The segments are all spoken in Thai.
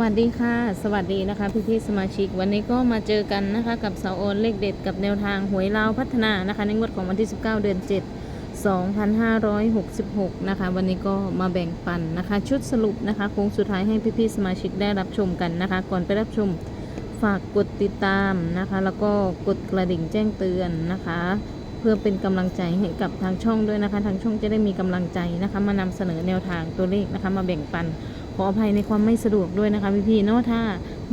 วัสดีค่ะ สวัสดีนะคะพี่พี่ๆสมาชิก วันนี้ก็มาเจอกันนะคะกับเสาโอนเลขเด็ดกับแนวทางหวยลาวพัฒนานะคะ ในงวดของวันที่ 19 เดือน 7 2566 นะคะ วันนี้ก็มาแบ่งปันนะคะ ชุดสรุปนะคะโค้งสุดท้ายให้พี่พี่ๆสมาชิกได้รับชมกันนะคะ ก่อนไปรับชมฝากกดติดตามนะคะ แล้วก็กดกระดิ่งแจ้งเตือนนะคะ เพื่อเป็นกำลังใจให้กับทางช่องด้วยนะคะ ทางช่องจะได้มีกำลังใจนะคะ มานำเสนอแนวทางตัวเลขนะคะ มาแบ่งปัน ขออภัยในความไม่สะดวกด้วยนะคะพี่ๆเนาะถ้า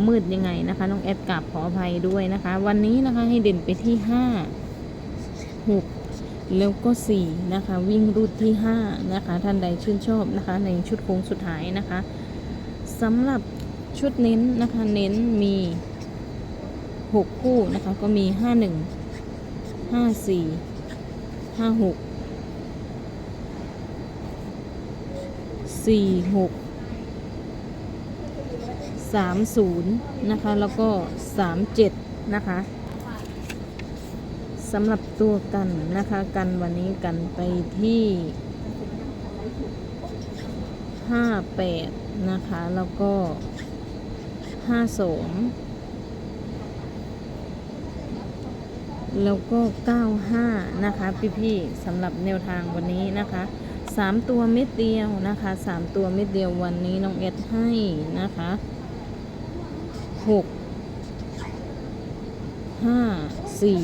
มืดยังไงนะคะ น้องแอดกราบขออภัยด้วยนะคะ วันนี้นะคะให้เด่นไปที่5 6แล้วก็4นะคะวิ่งรูดที่5นะคะท่านใดชื่นชอบนะคะ ในชุดโค้งสุดท้ายนะคะสำหรับชุดเน้นนะคะเน้นมี 6 คู่นะคะก็มี 5 1 5 4 5 6 4 6 30 นะคะ แล้วก็ 37 นะคะสำหรับตัวกันนะคะ กันวันนี้กันไปที่ 58 นะคะ แล้วก็ 52 แล้วก็ 95 นะคะ พี่ๆสำหรับแนวทางวันนี้นะคะ3ตัวเม็ดเดียวนะคะ3ตัวเม็ดเดียววันนี้น้องเอ็ดให้นะคะ หกห้าสี่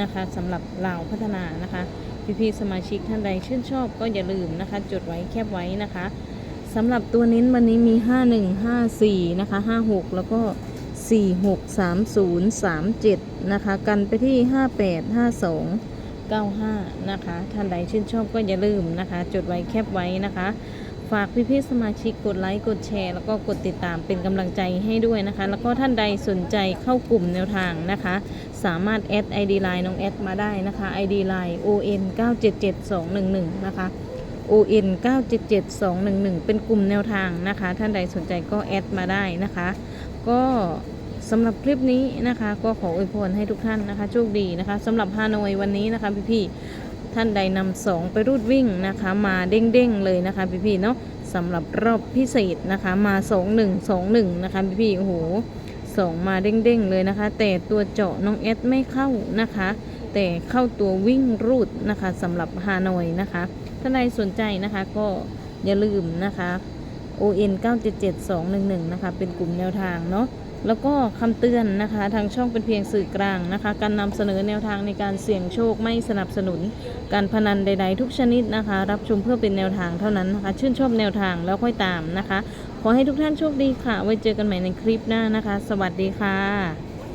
นะคะสำหรับลาพัฒนานะคะพี่ๆสมาชิกท่านใดชื่นชอบก็อย่าลืมนะคะ จดไว้แคบไว้นะคะสำหรับตัวเน้นวันนี้มี 5 1 5 4 นะคะ 5 6 แล้วก็ 4 6 3 0 3 7 นะคะ กันไปที่ 58 52 95 นะคะ ท่านใดชื่นชอบก็อย่าลืมนะคะ จดไว้แคบไว้นะคะ ฝากพี่ๆสมาชิกกดไลค์กดแชร์ แล้วก็กดติดตามเป็นกำลังใจให้ด้วยนะคะ แล้วก็ท่านใดสนใจเข้ากลุ่มแนวทางนะคะ สามารถแอด ID Line น้องแอดมาได้นะคะ ID Line ON 977211 นะคะ ON 977211 เป็นกลุ่มแนวทางนะคะ ท่านใดสนใจก็แอดมาได้นะคะ ก็สำหรับคลิปนี้นะคะ ก็ขออวยพรให้ทุกท่านนะคะ โชคดีนะคะสำหรับฮานอยวันนี้นะคะพี่ๆ ท่านใดนำสองไปรูดวิ่งนะคะ มาเด้งๆเลยนะคะพี่ๆเนาะสำหรับรอบพิเศษนะคะ มาสองหนึ่งสองหนึ่งนะคะพี่ๆโอ้โหสองมาเด้งๆเลยนะคะ แต่ตัวเจาะน้องเอสไม่เข้านะคะ แต่เข้าตัววิ่งรูดนะคะสำหรับฮานอยนะคะท่านใดสนใจนะคะก็อย่าลืมนะคะ ON 977211 นะคะ เป็นกลุ่มแนวทางเนาะ แล้วก็คำเตือนนะคะ ทางช่องเป็นเพียงสื่อกลางนะคะ การนำเสนอแนวทางในการเสี่ยงโชคไม่สนับสนุน การพนันใด ๆ ทุกชนิดนะคะ รับชมเพื่อเป็นแนวทางเท่านั้นนะคะ ชื่นชอบแนวทางแล้วค่อยตามนะคะ ขอให้ทุกท่านโชคดีค่ะ ไว้เจอกันใหม่ในคลิปหน้านะคะ สวัสดีค่ะ